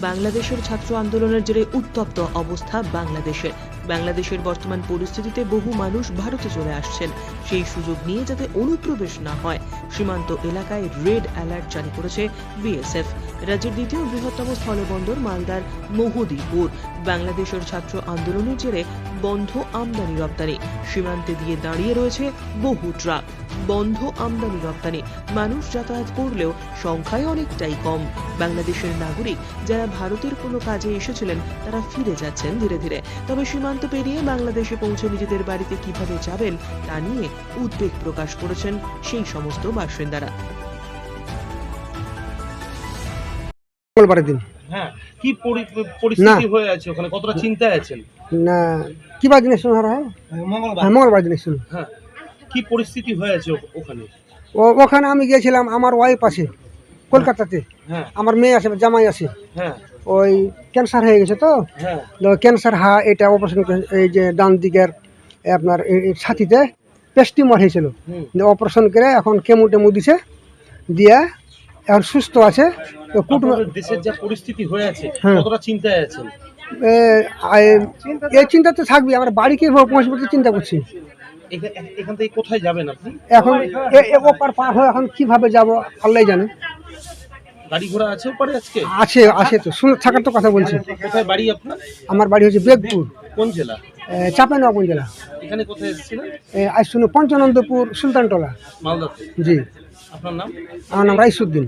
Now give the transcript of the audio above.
বাংলাদেশের ছাত্র আন্দোলনের জেরে উত্তপ্ত অবস্থা বাংলাদেশের। বাংলাদেশের বর্তমান পরিস্থিতিতে বহু মানুষ ভারতে চলে আসছেন। সেই সুযোগ নিয়ে যাতে অনুপ্রবেশ না হয়, সীমান্ত এলাকায় রেড অ্যালার্ট জারি করেছে বিএসএফ। রাজ্যের দ্বিতীয় বৃহত্তম স্থলবন্দর মালদার মহুদীপুর। বাংলাদেশের ছাত্র আন্দোলনের জেরে বন্ধ আমদানি রপ্তানি। সীমান্তে দিয়ে দাঁড়িয়ে রয়েছে বহু ট্রাক। বন্ধ আমদানি রপ্তানি। মানুষ যাতায়াত করলেও সংখ্যায় অনেকটাই কম। বাংলাদেশের নাগরিক যারা ভারতের কোনো কাজে এসেছিলেন তারা ফিরে যাচ্ছেন ধীরে ধীরে। তবে সীমান্ত পেরিয়ে বাংলাদেশে পৌঁছে নিজেদের বাড়িতে কীভাবে যাবেন তা নিয়ে উদ্বেগ প্রকাশ করেছেন সেই সমস্ত বাসিন্দারা। মঙ্গলবারের দিন। হ্যাঁ কি পরিস্থিতি হয়ে আছে ওখানে? কতটা চিন্তায় আছেন? না কি বার হয় হ্যাঁ মঙ্গলবার দিনে শুরু হ্যাঁ কি পরিস্থিতি হয়ে আছে ও- ওখানে? ও ওখানে আমি গিয়েছিলাম আমার ওয়াইফ আছে কলকাতাতে। হ্যাঁ আমার মেয়ে আছে জামাই আছে। হ্যাঁ। ওই ক্যান্সার হয়ে গেছে তো? হ্যাঁ। ক্যান্সার হা এটা অপারেশন এই যে ডান দিকের আপনার ছাতিতে পেস্টিমার হয়েছিল। অপারেশন করে এখন কেমো টেমো দিছে দিয়ে এখন সুস্থ আছে। তো দেশের যা পরিস্থিতি হয়ে আছে হ্যাঁ। কতটা চিন্তায় আছেন? এই চিন্তা তো থাকবে আমার বাড়ি কীভাবে পৌঁছবো চিন্তা করছি। এখা- এখান থেকে কোথায় যাবেন আপনি? এখন ওপার পার হয়ে এখন কীভাবে যাব আল্লাহ জানে। গাড়ি ঘোড়া আছে ওপারে আজকে? আছে আছে তো শুনে থাকার তো কথা বলছি। কোথায় বাড়ি আপনার? আমার বাড়ি হচ্ছে বেগপুর। কোন জেলা? চাপে নবাবন জেলা। এখানে কোথায় এসেছিলেন? আজ শুনে পঞ্চানন্দপুর সুলতানটোলা জি। আপনার নাম? আমার নাম রাইসুদ্দিন।